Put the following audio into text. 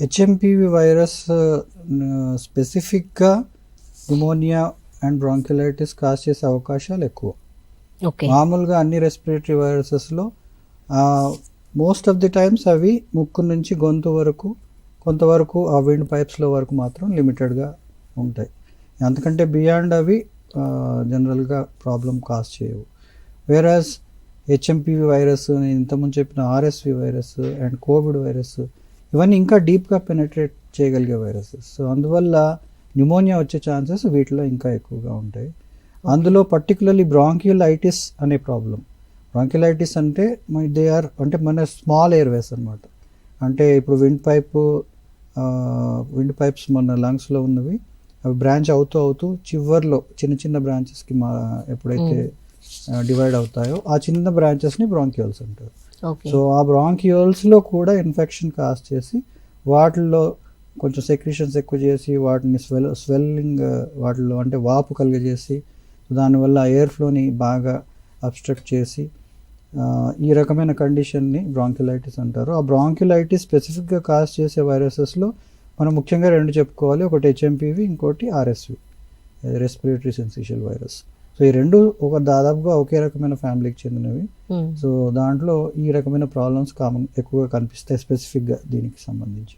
HMPV virus స్పెసిఫిక్గా pneumonia and bronchiolitis cause చేసే అవకాశాలు ఎక్కువ. మామూలుగా అన్ని రెస్పిరేటరీ వైరసెస్లో మోస్ట్ ఆఫ్ ది టైమ్స్ అవి ముక్కు నుంచి గొంతు వరకు కొంతవరకు ఆ విండ్ పైప్స్లో వరకు మాత్రం లిమిటెడ్గా ఉంటాయి. అంతకంటే బియాండ్ అవి జనరల్గా ప్రాబ్లం కాజ్ చేయవు. వేరాజ్ హెచ్ఎంపివి వైరస్ నేను ఇంతకుముందు చెప్పిన RSV virus and COVID virus ఇవన్నీ ఇంకా డీప్గా పెనట్రేట్ చేయగలిగే వైరసెస్. సో అందువల్ల న్యూమోనియా వచ్చే ఛాన్సెస్ వీటిలో ఇంకా ఎక్కువగా ఉంటాయి. అందులో పర్టికులర్లీ బ్రాంక్యులైటిస్ అనే ప్రాబ్లం. బ్రాంక్యులైటిస్ అంటే దే ఆర్ అంటే మన స్మాల్ ఎయిర్వేస్ అనమాట అంటే ఇప్పుడు విండ్ పైప్ విండ్ పైప్స్ మన లంగ్స్లో ఉన్నవి అవి బ్రాంచ్ అవుతూ అవుతూ చివర్లో చిన్న చిన్న బ్రాంచెస్కి మా ఎప్పుడైతే డివైడ్ అవుతాయో ఆ చిన్న బ్రాంచెస్ని బ్రాంక్యూల్స్ అంటారు. సో ఆ బ్రాంక్యూల్స్లో కూడా ఇన్ఫెక్షన్ కాజ్ చేసి వాటిల్లో కొంచెం సెక్రిషన్స్ ఎక్కువ చేసి వాటిని స్వెల్ స్వెల్లింగ్ వాటిలో అంటే వాపు కలిగజేసి దానివల్ల ఎయిర్ ఫ్లోని బాగా అబ్స్ట్రక్ట్ చేసి ఈ రకమైన కండిషన్ని బ్రాంక్యులైటిస్ అంటారు. ఆ బ్రాంక్యులైటిస్ స్పెసిఫిక్గా కాజ్ చేసే వైరసెస్లో మనం ముఖ్యంగా రెండు చెప్పుకోవాలి. ఒకటి హెచ్ఎంపీవి ఇంకోటి RSV respiratory syncytial virus. So ఈ రెండు ఒక దాదాపుగా ఒకే రకమైన ఫ్యామిలీకి చెందినవి Hmm. సో దాంట్లో ఈ రకమైన ప్రాబ్లమ్స్ కామన్ ఎక్కువగా కనిపిస్తాయి స్పెసిఫిక్గా దీనికి సంబంధించి